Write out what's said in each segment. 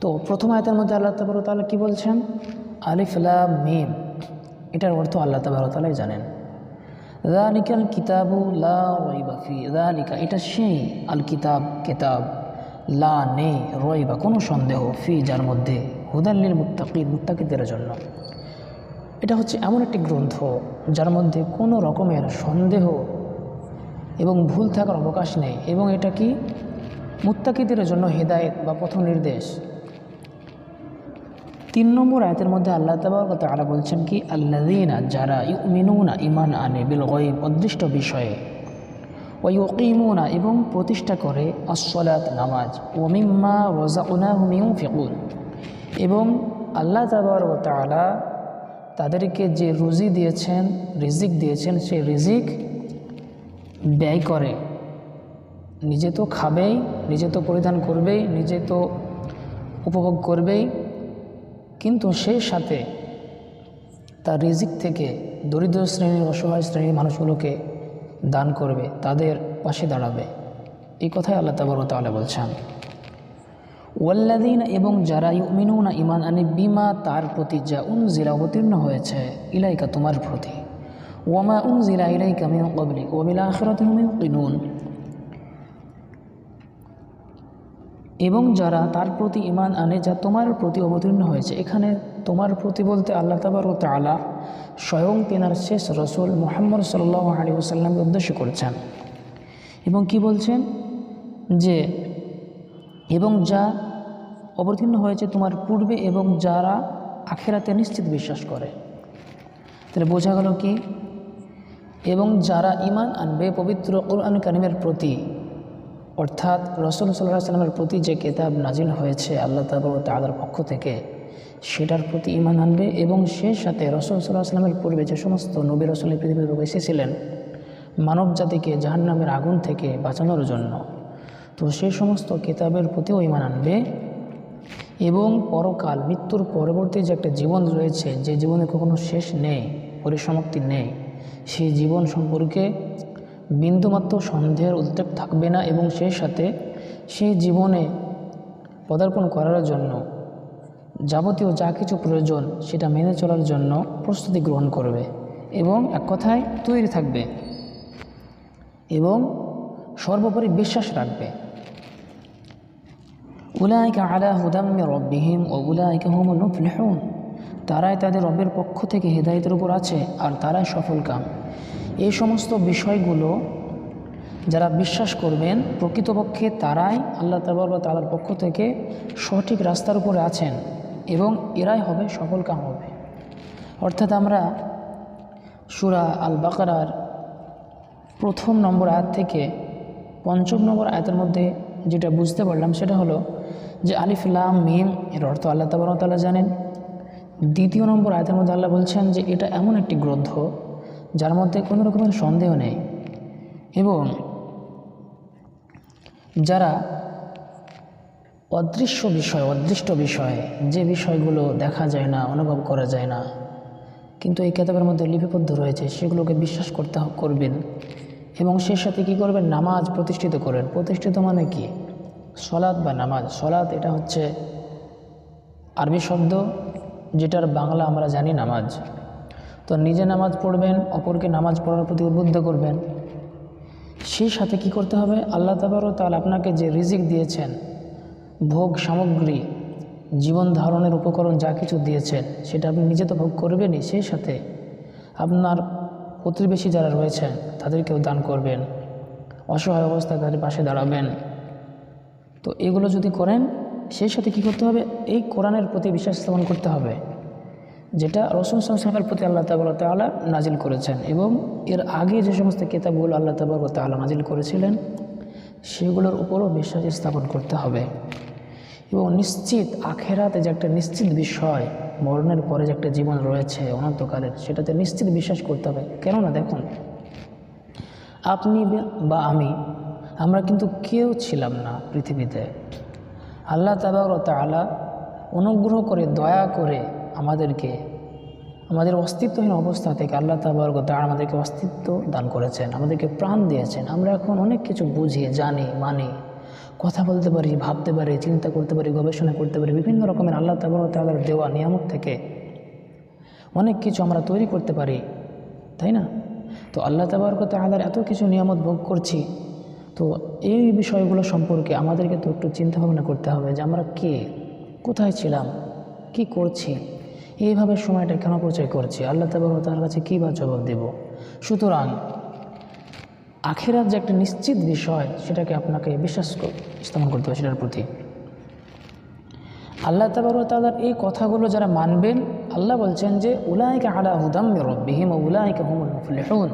তো প্রথম আয়তের মধ্যে আল্লাহ তাবর তাআলা কি বলছেন? আলিফ লাম মিম। এটার অর্থ আল্লাহ তাবর তাআলাই জানেন। রানিকাল কিতাবু লা ফি রানিকা এটা সেই আল কিতাব কিতাব, লা নেই রইবা কোনো সন্দেহ ফি, যার মধ্যে হুদাল্লিল মুত্তাকি মুত্তাকিদের জন্য। এটা হচ্ছে এমন একটি গ্রন্থ, যার মধ্যে কোনো রকমের সন্দেহ এবং ভুল থাকার অবকাশ নেই। এবং এটা কি? মুত্তাকিদের জন্য হেদায়েত বা পথ নির্দেশ তিন নম্বর আয়তের মধ্যে আল্লাহ তাবারক তাআলা বলছেন কি? আল্লাযীনা যারা ইউমিনুনা ইমান আনে বিল গায়ব, অদৃষ্ট বিষয়ে। ওয়া ইউকিমুনা এবং প্রতিষ্ঠা করে আস-সালাত, নামাজ। ওয়া মিম্মা রাযাকনাহুম ইউনফিকুন। এবং আল্লাহ তাবারক তাআলা তাদেরকে যে রুজি দিয়েছেন, রিজিক দিয়েছেন, সেই রিজিক ব্যয় করে। নিজে তো খাবেই, নিজে তো পরিধান করবেই, নিজে তো উপভোগ করবেই। কিন্তু সেই সাথে তার রিজিক থেকে দরিদ্র শ্রেণির অসহায় শ্রেণির মানুষগুলোকে দান করবে, তাদের পাশে দাঁড়াবে। এই কথাই আল্লাহ তাবর তাহলে বলছেন। ওয়াল্লাদিন এবং যারা ইউমিনুনা ইমান আনি, বিমা তার প্রতি যা উনজিরা অবতীর্ণ হয়েছে, ইলাইকা তোমার প্রতি। ওয়ামা উন জিরা ইলাইকা মিন ক্বাবলি ওয়া বিল আখিরাতি হুম ইউকিনুন এবং যারা তার প্রতি ইমান আনে, যা তোমার প্রতি অবতীর্ণ হয়েছে। এখানে তোমার প্রতি বলতে আল্লাহ তাবার ও তালা স্বয়ং তেনার শেষ রসুল মোহাম্মদ সাল্লাহ আলী ওসাল্লামকে উদ্দেশ্য করছেন। এবং কি বলছেন? যে, এবং যা অবতীর্ণ হয়েছে তোমার পূর্বে এবং যারা আখেরাতে নিশ্চিত বিশ্বাস করে। তাহলে বোঝা গেল কি? এবং যারা ইমান আনবে পবিত্র কোরআন কারিমের প্রতি অর্থাৎ রসুল সাল্লাহ সাল্লামের প্রতি যে কেতাব নাজিল হয়েছে, আল্লাহ তালার পক্ষ থেকে, সেটার প্রতি ইমান আনবে এবং সে সাথে রসুল সাল্লাহ সাল্লামের পূর্বে যে সমস্ত নবী রসুল পৃথিবীর উপর এসেছিলেন মানব জাতিকে জাহান্নামের আগুন থেকে বাঁচানোর জন্য, তো সেই সমস্ত কেতাবের প্রতিও ইমান আনবে এবং পরকাল, মৃত্যুর পরবর্তী যে একটা জীবন রয়েছে, যে জীবনে কখনো শেষ নেই, পরিসমাপ্তি নেই, সেই জীবন সম্পর্কে বিন্দুমাত্র সন্দেহের উদ্বেগ থাকবে না এবং সেই সাথে সেই জীবনে পদার্পণ করার জন্য যাবতীয় যা কিছু প্রয়োজন সেটা মেনে চলার জন্য প্রস্তুতি গ্রহণ করবে এবং এক কথায় তৈরি থাকবে এবং সর্বোপরি বিশ্বাস রাখবে। উলাইকা আলা হুদাম্মে রব্বিহিম ও উলাইকা হুম নুফলিহুন তারাই তাদের রবের পক্ষ থেকে হেদায়তের উপর আছে আর তারাই সফল কাম এই সমস্ত বিষয়গুলো যারা বিশ্বাস করবেন, প্রকৃতপক্ষে তারাই আল্লাহ তাবার বা তালার পক্ষ থেকে সঠিক রাস্তার উপরে আছেন এবং এরাই হবে সফল কাম হবে। অর্থাৎ আমরা সুরা আল বাকারার প্রথম নম্বর আয়াত থেকে পঞ্চম নম্বর আয়াতের মধ্যে যেটা বুঝতে পারলাম সেটা হলো যে আলিফ লাম মিম এর অর্থ আল্লাহ তালা জানেন। দ্বিতীয় নম্বর আয়াতের মধ্যে আল্লাহ বলছেন যে এটা এমন একটি গ্রন্থ যার মধ্যে কোনো রকমের সন্দেহ নেই। এবং যারা অদৃশ্য বিষয়, অদৃষ্ট বিষয়, যে বিষয়গুলো দেখা যায় না, অনুভব করা যায় না, কিন্তু এই কেতাবের মধ্যে লিপিবদ্ধ রয়েছে, সেগুলোকে বিশ্বাস করতে করবেন। এবং সে সাথে কি করবেন? নামাজ প্রতিষ্ঠিত করেন। প্রতিষ্ঠিত মানে কি? সলাদ বা নামাজ। সলাদ এটা হচ্ছে আরবি শব্দ, যেটার বাংলা আমরা জানি নামাজ। তো নিজে নামাজ পড়বেন, অপরকে নামাজ পড়ার প্রতি উদ্বুদ্ধ করবেন। সেই সাথে কি করতে হবে? আল্লাহ তাবারও তাহলে আপনাকে যে রিজিক দিয়েছেন, ভোগ সামগ্রী, জীবন ধারণের উপকরণ যা কিছু দিয়েছেন, সেটা আপনি নিজে তো ভোগ করবেনই, সেই সাথে আপনার প্রতিবেশী যারা রয়েছেন, তাদেরকেও দান করবেন। অসহায় অবস্থায় তাদের পাশে দাঁড়াবেন। তো এগুলো যদি করেন, সেই সাথে কি করতে হবে? এই কোরআনের প্রতি বিশ্বাস স্থাপন করতে হবে। যেটা রসুল সালামের প্রতি আল্লাহ তাবর তালা নাজিল করেছেন এবং এর আগে যে সমস্ত কিতাবগুলো আল্লাহ তাবর তালা নাজিল করেছিলেন, সেগুলোর উপরও বিশ্বাস স্থাপন করতে হবে। এবং নিশ্চিত আখেরাতে যে একটা নিশ্চিত বিষয়, মরণের পরে যে একটা জীবন রয়েছে, অনন্তকালের, সেটাতে নিশ্চিত বিশ্বাস করতে হবে। কেননা দেখুন, আপনি বা আমি, আমরা কিন্তু কেউ ছিলাম না পৃথিবীতে। আল্লাহ তাবার তালা অনুগ্রহ করে, দয়া করে আমাদেরকে, আমাদের অস্তিত্বহীন অবস্থা থেকে আল্লাহ তাবার তালা আমাদেরকে অস্তিত্ব দান করেছেন, আমাদেরকে প্রাণ দিয়েছেন। আমরা এখন অনেক কিছু বুঝি, জানি, মানি, কথা বলতে পারি, ভাবতে পারি, চিন্তা করতে পারি, গবেষণা করতে পারি, বিভিন্ন রকমের আল্লাহ তাবার দেওয়া নিয়ামত থেকে অনেক কিছু আমরা তৈরি করতে পারি, তাই না? তো আল্লাহ তাবারক তালার এত কিছু নিয়ামত ভোগ করছি, তো এই বিষয়গুলো সম্পর্কে আমাদেরকে তো একটু চিন্তা ভাবনা করতে হবে যে আমরা কে, কোথায় ছিলাম, কি করছি এইভাবে সময়টা কেন পরিচয় করছি? আল্লাহ তাবার তার কাছে কী বা জবাব দেব? সুতরাং, আখেরাত যে একটা নিশ্চিত বিষয়, সেটাকে আপনাকে বিশ্বাস স্থাপন করতে হবে সেটার প্রতি। আল্লাহ তাবার তালার এই কথাগুলো যারা মানবেন, আল্লাহ বলছেন যে, উলাইকা আলা হুদাম রব্বিহিম উলাইকা হুমুল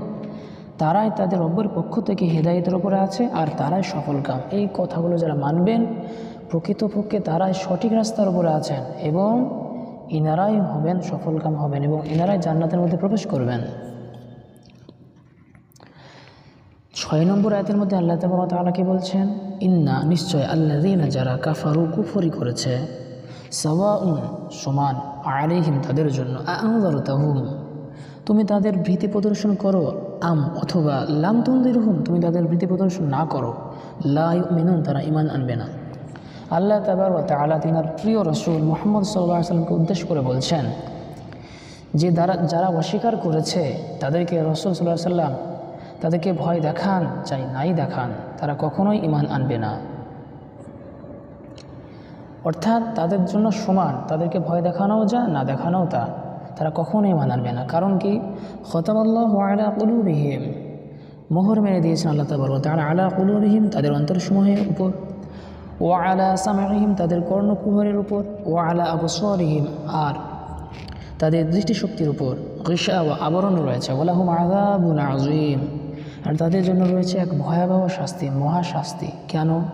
তারাই তাদের রব্বের পক্ষ থেকে হেদায়তের উপরে আছে, আর তারাই সফল কাম। এই কথাগুলো যারা মানবেন, প্রকৃতপক্ষে তারাই সঠিক রাস্তার উপরে আছেন, এবং ইনারাই হবেন, সফল কাম হবেন এবং ইনারাই জান্নাতের মধ্যে প্রবেশ করবেন। ছয় নম্বর আয়াতের মধ্যে আল্লাহ তালা কি বলছেন? ইন্না নিশ্চয় আল্লাদিনা যারা কাফারু কুফরি করেছে, সাওয়াউন সমান আলিহিম তাদের জন্য আংদার তাহুম তুমি তাদের ভীতি প্রদর্শন করো, আম অথবা লাম হুম তুমি তাদের ভীতি প্রদর্শন না করো লাই মিনুন তারা ইমান আনবে না। আল্লাহ তাবার ও তালা তিনার প্রিয় রসুল মোহাম্মদ সাল্লাহ সাল্লামকে উদ্দেশ্য করে বলছেন, যে যারা যারা অস্বীকার করেছে, তাদেরকে রসুল সাল্লাহ সাল্লাম তাদেরকে ভয় দেখান, চাই নাই দেখান, তারা কখনোই ইমান আনবে না। অর্থাৎ তাদের জন্য সমান, তাদেরকে ভয় দেখানোও যা, না দেখানোও তা, তারা কখনোই ইমান আনবে না। কারণ কি? খতাবাল্লাহ আলা কুলুবিহিম, মোহর মেরে দিয়েছেন আল্লাহ তাবার তারা আলা কুলুবিহিম তাদের অন্তরসমূহের উপর। ও আলা সামাহিম তাদের কর্ণকুহরের উপর, ও আলা আবসরিহিম আর তাদের দৃষ্টিশক্তির উপর। ঋষা ও আবরণ রয়েছে। ওলাহুম আজাবুল আজিম আর তাদের জন্য রয়েছে এক ভয়াবহ শাস্তি মহাশাস্তি কেন?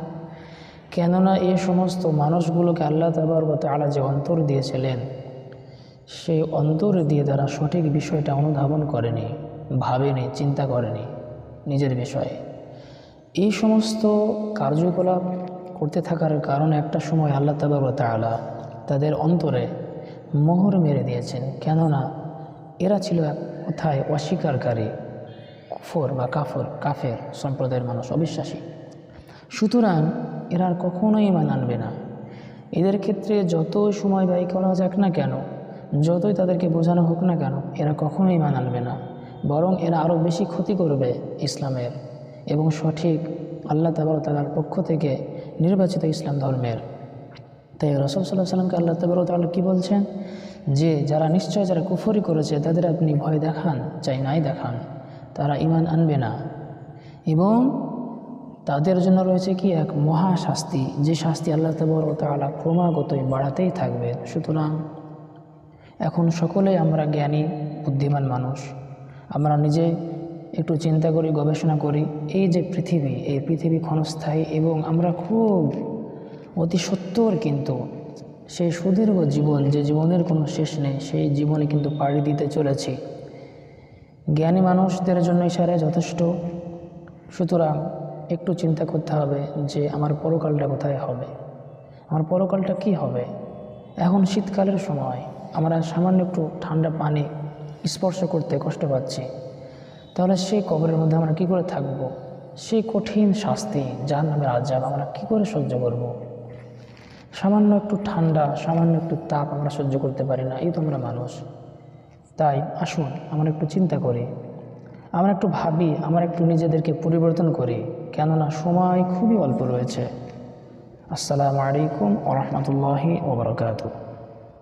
কেননা এই সমস্ত মানুষগুলোকে আল্লাহ তাবারগত আলা যে অন্তর দিয়েছিলেন সেই অন্তর দিয়ে তারা সঠিক বিষয়টা অনুধাবন করেনি, ভাবেনি, চিন্তা করেনি নিজের বিষয়ে। এই সমস্ত কার্যকলাপ করতে থাকার কারণে একটা সময় আল্লাহ আলা তাদের অন্তরে মোহর মেরে দিয়েছেন। কেননা এরা ছিল এক কথায় অস্বীকারী কুফর বা কাফর, কাফের সম্প্রদায়ের মানুষ, অবিশ্বাসী। সুতরাং এরা আর কখনোই ইমান আনবে না। এদের ক্ষেত্রে যতই সময় ব্যয় করা যাক না কেন, যতই তাদেরকে বোঝানো হোক না কেন, এরা কখনোই ইমান আনবে না। বরং এরা আরও বেশি ক্ষতি করবে ইসলামের এবং সঠিক আল্লাহ তাবার তালার পক্ষ থেকে নির্বাচিত ইসলাম ধর্মের। তাই রসুল সাল্লাহ সাল্লামকে আল্লাহ তাবার তাহলে কী বলছেন? যে যারা নিশ্চয় যারা কুফরি করেছে, তাদের আপনি ভয় দেখান, চাই নাই দেখান। তারা ইমান আনবে না। এবং তাদের জন্য রয়েছে কি এক মহা শাস্তি যে শাস্তি আল্লাহ তাবর ও তালা ক্রমাগতই বাড়াতেই থাকবে। সুতরাং এখন সকলেই আমরা জ্ঞানী, বুদ্ধিমান মানুষ। আমরা নিজে একটু চিন্তা করি, গবেষণা করি। এই যে পৃথিবী, এই পৃথিবী ক্ষণস্থায়ী এবং আমরা খুব অতি সত্তর কিন্তু সেই সুদীর্ঘ জীবন, যে জীবনের কোনো শেষ নেই, সেই জীবনে কিন্তু পাড়ি দিতে চলেছি। জ্ঞানী মানুষদের জন্য ইশারায় যথেষ্ট। সুতরাং একটু চিন্তা করতে হবে যে আমার পরকালটা কোথায় হবে? আমার পরকালটা কি হবে? এখন শীতকালের সময়, আমরা সামান্য একটু ঠান্ডা পানি স্পর্শ করতে কষ্ট পাচ্ছি। তাহলে সেই কবরের মধ্যে আমরা কি করে থাকব? সেই কঠিন শাস্তি, যার নামে আজাব আমরা কি করে সহ্য করব? সামান্য একটু ঠান্ডা, সামান্য একটু তাপ আমরা সহ্য করতে পারি না, এই তো আমরা মানুষ। তাই আসুন, আমরা একটু চিন্তা করি। আমরা একটু ভাবি, আমরা একটু নিজেদেরকে পরিবর্তন করি, কেননা সময় খুবই অল্প রয়েছে। আসসালামু আলাইকুম ওরহমতুল্লাহি ওবরকাতু